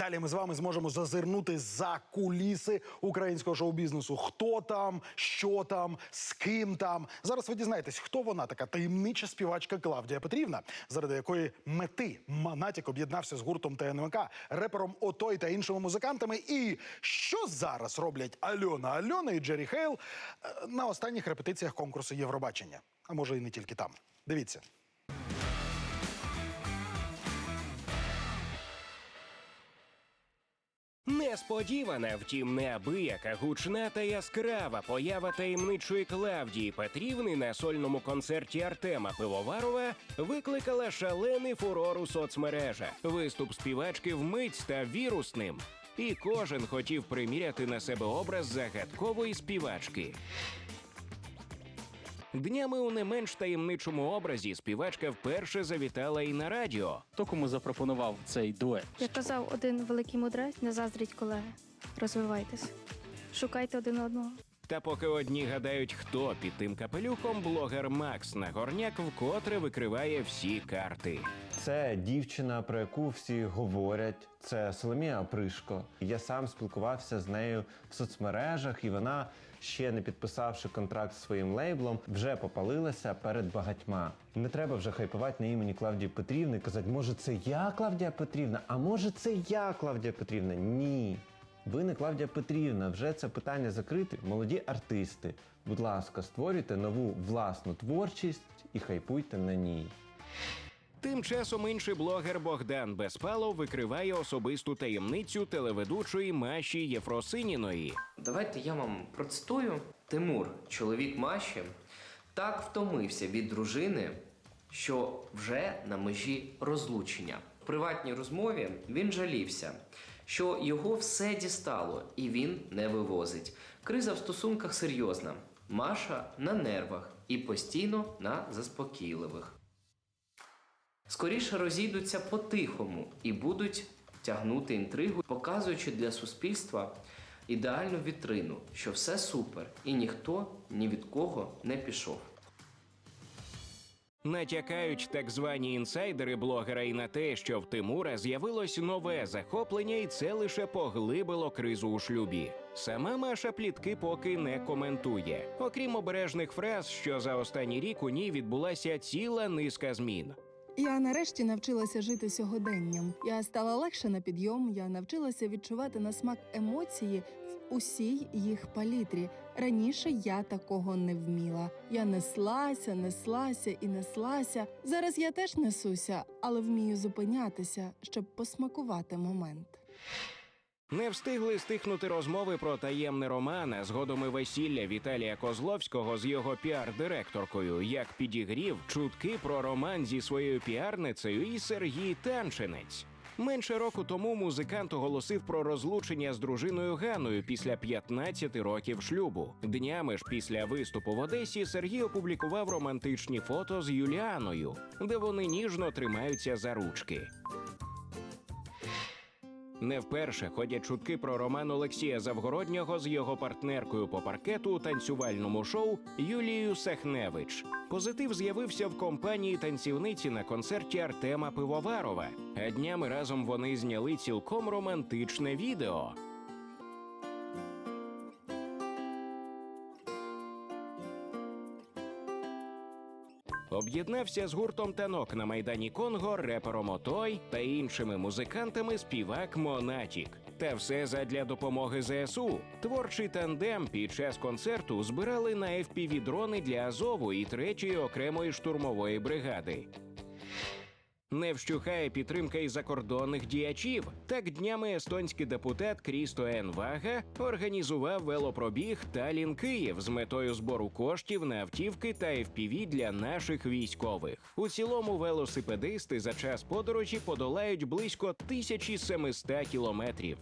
Далі ми з вами зможемо зазирнути за куліси українського шоу-бізнесу. Хто там, що там, з ким там. Зараз ви дізнаєтесь, хто вона така таємнича співачка Клавдія Петрівна, заради якої мети Манатік об'єднався з гуртом ТНМК, репером Отой та іншими музикантами. І що зараз роблять Альона Альона і Джері Хейл е, на останніх репетиціях конкурсу Євробачення. А може і не тільки там. Дивіться. Несподівана, втім, неабияка, гучна та яскрава поява таємничої Клавдії Петрівни на сольному концерті Артема Пивоварова викликала шалений фурор у соцмережах. Виступ співачки вмить став вірусним, і кожен хотів приміряти на себе образ загадкової співачки. Днями у не менш таємничому образі співачка вперше завітала і на радіо. Хто кому запропонував цей дует? Як казав один великий мудрець, не заздріть колеги. Розвивайтесь. Шукайте один одного. Та поки одні гадають, хто під тим капелюхом, блогер Макс Нагорняк вкотре викриває всі карти. Це дівчина, про яку всі говорять. Це Соломія Опришко. Я сам спілкувався з нею в соцмережах, і вона, ще не підписавши контракт зі своїм лейблом, вже попалилася перед багатьма. Не треба вже хайпувати на імені Клавдії Петрівни і казати, може, це я Клавдія Петрівна, а може, це я Клавдія Петрівна. Ні. Ви не Клавдія Петрівна, вже це питання закрите. Молоді артисти. Будь ласка, створюйте нову власну творчість і хайпуйте на ній. Тим часом інший блогер Богдан Безпалов викриває особисту таємницю телеведучої Маші Єфросиніної. Давайте я вам процитую. Тимур, чоловік Маші, так втомився від дружини, що вже на межі розлучення. Приватній розмові він жалівся, що його все дістало і він не вивозить. Криза в стосунках серйозна. Маша на нервах і постійно на заспокійливих. Скоріше розійдуться по-тихому і будуть тягнути інтригу, показуючи для суспільства ідеальну вітрину, що все супер, і ніхто ні від кого не пішов. Натякають так звані інсайдери блогера і на те, що в Тимура з'явилось нове захоплення, і це лише поглибило кризу у шлюбі. Сама Маша плітки поки не коментує, окрім обережних фраз, що за останній рік у ній відбулася ціла низка змін. Я нарешті навчилася жити сьогоденням. Я стала легше на підйом. Я навчилася відчувати на смак емоції усій їх палітрі. Раніше я такого не вміла. Я неслася, неслася і неслася. Зараз я теж несуся, але вмію зупинятися, щоб посмакувати момент. Не встигли стихнути розмови про таємний роман, згодом і весілля Віталія Козловського з його піар-директоркою, як підігрів чутки про роман зі своєю піарницею і Сергій Танчинець. Менше року тому музикант оголосив про розлучення з дружиною Ганою після 15 років шлюбу. Днями ж після виступу в Одесі Сергій опублікував романтичні фото з Юліаною, де вони ніжно тримаються за ручки. Не вперше ходять чутки про роман Олексія Завгороднього з його партнеркою по паркету у танцювальному шоу Юлією Сахневич. Позитив з'явився в компанії танцівниці на концерті Артема Пивоварова. А днями разом вони зняли цілком романтичне відео. Об'єднався з гуртом танок на майдані Конго, репером Отой та іншими музикантами співак Монатік. Та все задля допомоги ЗСУ. Творчий тандем під час концерту збирали на fpv дрони для Азову і третьої окремої штурмової бригади. Не вщухає підтримка і закордонних діячів. Так днями естонський депутат Крісто Ен Вага організував велопробіг Талін Київ з метою збору коштів на автівки та FPV для наших військових. У цілому велосипедисти за час подорожі подолають близько 1700 кілометрів.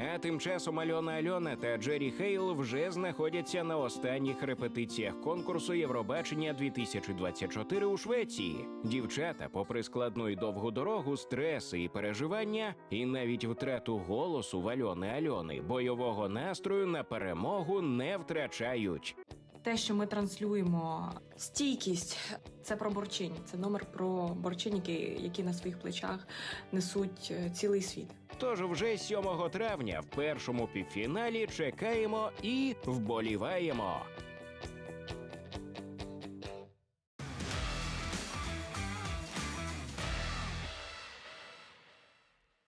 А тим часом Альона Альона та Джері Хейл вже знаходяться на останніх репетиціях конкурсу Євробачення 2024 у Швеції. Дівчата, попри складну і довгу дорогу, стреси і переживання, і навіть втрату голосу в Альони Альони, бойового настрою на перемогу не втрачають. Те, що ми транслюємо, стійкість це про борчині. Це номер про борчинь, які, які на своїх плечах несуть е, цілий світ. Тож вже 7 травня в першому півфіналі чекаємо і вболіваємо.